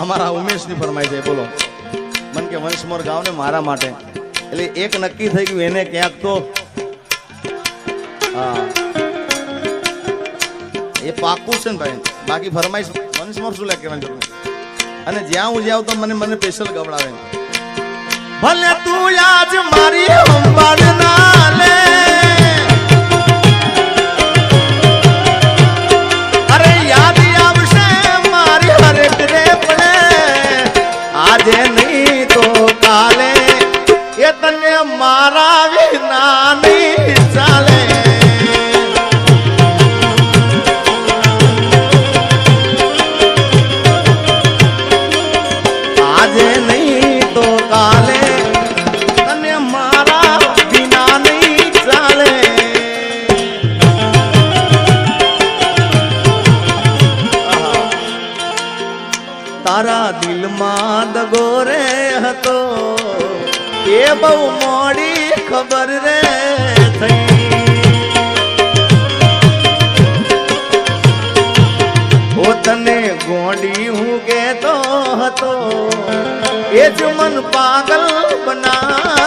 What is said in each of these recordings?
અમારા ઉમેશની ફરમાઈ છે, બોલો. મન કે વંશ મોર ગાવ ને મારા માટે. એટલે એક નક્કી થઈ ગયું, એને ક્યાંક તો, હા. એ પાકું છે ને ભાઈ. બાકી ફરમાઈશ વંશ મોર શું લાગે જરૂર અને જ્યાં હું જાઉં તો મને મને સ્પેશિયલ ગવડાવે. ભલે તું આજ મારી સંભાળ ના લે. તારા દિલમાં દગો રે હતો. એ બહુ મોડી ખબર રે થઈ. તને ગોડી હું કેતો હતો. એ જ મન પાગલ બનાવી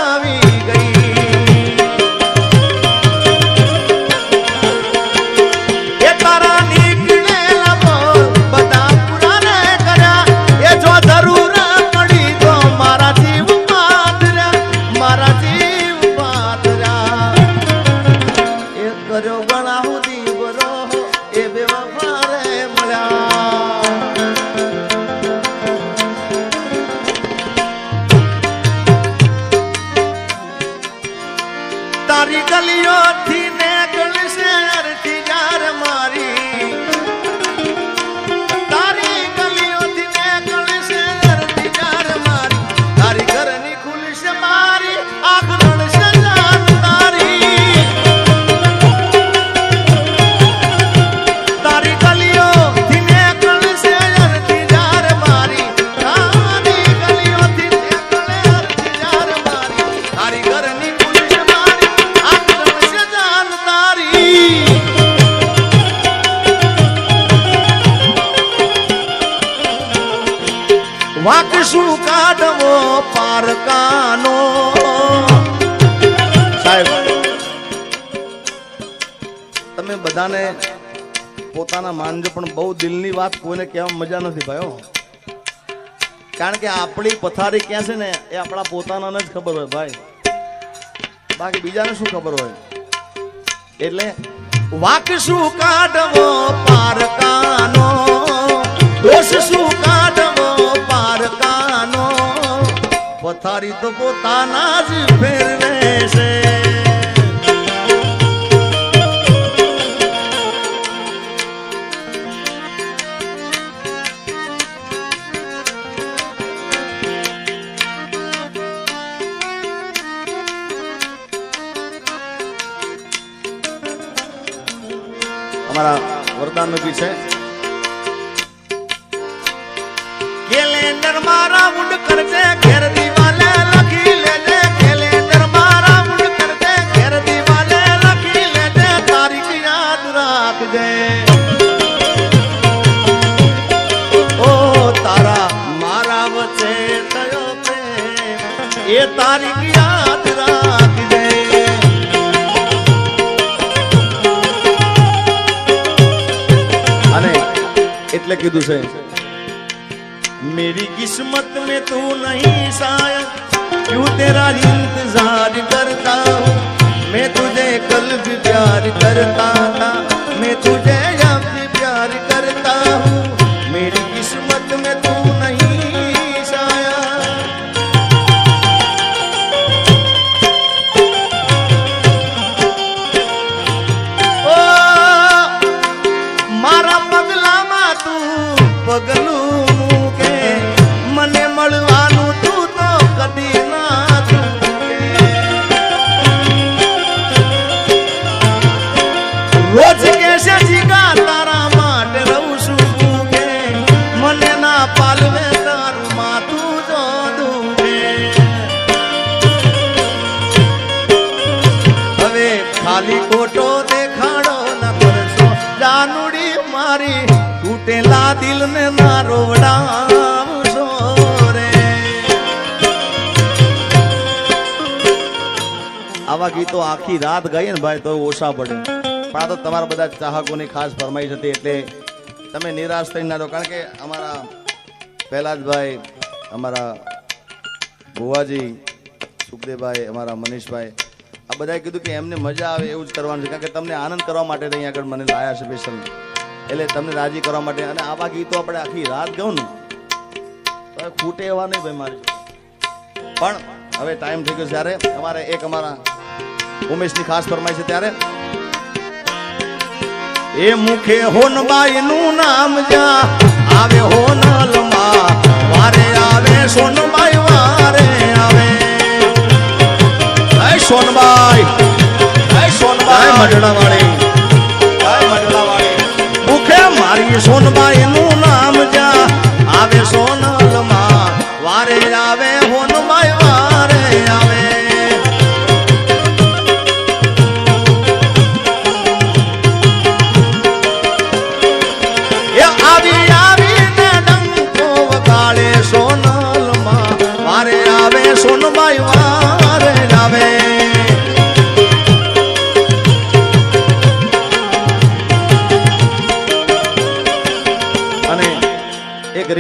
શું કાઢવો પારકાનો? તમે બધાને પોતાના માનજો પણ બહુ દિલની વાત કોઈને કહેવા મજા નથી ભાઈઓ કારણ કે આપણી પથારી ક્યાં છે ને, એ આપણા પોતાનાને જ ખબર હોય ભાઈ. બાકી બીજાને શું ખબર હોય? એટલે વાક શું કાઢવો પારકાનો? દોષ શું કાઢવો પારકાનો પથારી તો પોતાના જ ફેરવે છે અમારા વરદાનનું ગીત છે. તારા યાદ રાખજે. અને એટલે કીધું છે मेरी किस्मत में तू नहीं शायद क्यों तेरा इंतजार करता हूँ मैं तुझे कल भी प्यार करता था દિલને ના રોવડાવશો આવા ગીતો આખી રાત ગાઈએ ને ભાઈ તો ઓછા પડે. પણ આ તો તમારા બધા ચાહકોની ખાસ ફરમાઈશ હતી એટલે તમે નિરાશ થઈ ના દો કારણ કે અમારા પેહલા જ ભાઈ, અમારા ભુવાજી, સુખદેવભાઈ, અમારા મનીષભાઈ, આ બધાએ કીધું કે એમને મજા આવે એવું જ કરવાનું છે. કારણ કે તમને આનંદ કરવા માટે અહીંયા આગળ મને લાયા છે સ્પેશિયલ એટલે તમને રાજી કરવા માટે. અને આવા ગીતો આપણે આખી રાત ગાઉં ને ખૂટે એવા નહીં ભાઈ મારી. પણ હવે ટાઈમ થઈ ગયો ત્યારે અમારે એક અમારા ઉમેશની ખાસ ફરમાઈ છે ત્યારે. એ મુખે હોનબાઈ નું નામ જા આવે હોનલમાં, વારે આવે સોનબાઈ, વારે આવે. સોનબાઈ સોનબાઈ. મઢડા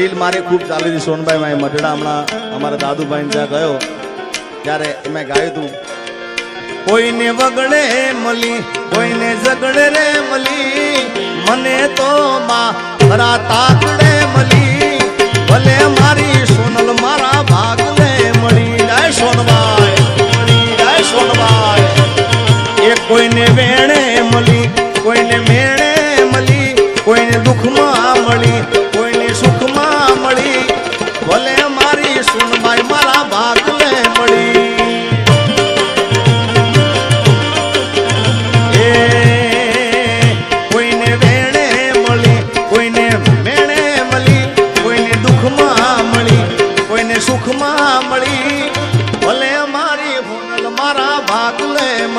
રીલ મારે ખૂબ ચાલી હતી સોનભાઈ માં મઢડા હમણાં અમારા દાદુભાઈ ત્યાં ગયો. ત્યારે મેં ગાયું હતું કોઈને વગડે મળી કોઈને ઝગડે રે મળી મને તો માં ખરા તાકડે મળી ભલે મારી સોનલ મારા ભાગને મળી જાય સોનભાઈ, મળી જાય સોનભાઈ. એ કોઈને વેણે મળી કોઈને મેણે મળી કોઈને દુઃખમાં મળી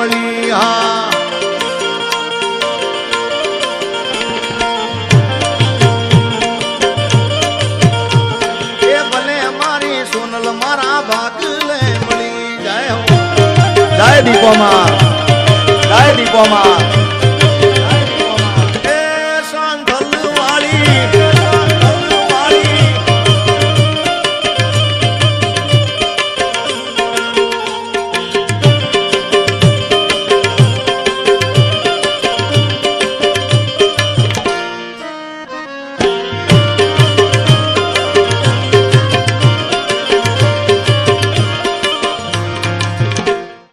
ભાગલે મળી હા એ ભલે મારી સોનલ મારા ભાગલે મળી જાય. જય દીપોમાં જય દીપોમાં